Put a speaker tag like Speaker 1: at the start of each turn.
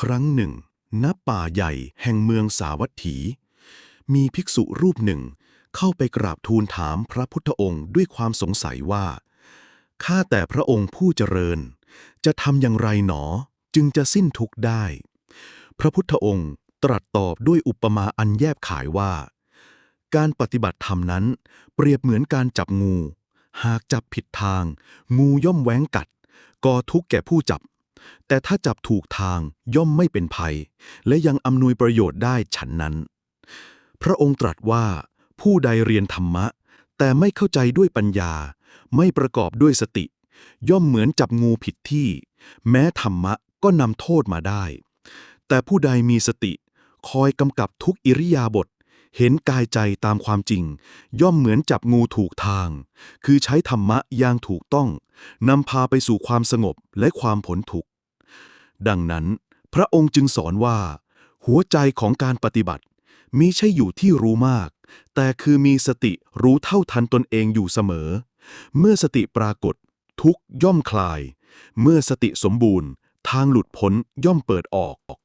Speaker 1: ครั้งหนึ่ง ณ ป่าใหญ่แห่งเมืองสาวัตถี มีภิกษุรูปหนึ่ง เข้าไปกราบทูลถามพระพุทธองค์ด้วยความสงสัยว่า ข้าแต่พระองค์ผู้เจริญ จะทำอย่างไรหนอจึงจะสิ้นทุกข์ได้ พระพุทธองค์ตรัสตอบด้วยอุปมาอันแยบขายว่า การปฏิบัติธรรมนั้น เปรียบเหมือนการจับงู หากจับผิดทาง งูย่อมแหวงกัดก่อทุกข์แก่ผู้จับ แต่ถ้าจับถูกทางย่อมไม่เป็นภัย และยังอำนวยประโยชน์ได้ฉันนั้น พระองค์ตรัสว่า ผู้ใดเรียนธรรมะ แต่ไม่เข้าใจด้วยปัญญา ไม่ประกอบด้วยสติ ย่อมเหมือนจับงูผิดที่ แม้ธรรมะก็นำโทษมาได้ แต่ผู้ใดมีสติ คอยกำกับทุกอิริยาบถเห็นกายใจตามความจริง ย่อมเหมือนจับงูถูกทาง คือใช้ธรรมะอย่างถูกต้องนำพาไปสู่ความสงบและความพ้นทุก ดังนั้น พระองค์จึงสอนว่า หัวใจของการปฏิบัติมิใช่อยู่ที่รู้มาก แต่คือมีสติรู้เท่าทันตนเองอยู่เสมอ เมื่อสติปรากฏ ทุกย่อมคลาย เมื่อสติสมบูรณ์ ทางหลุดพ้นย่อมเปิดออก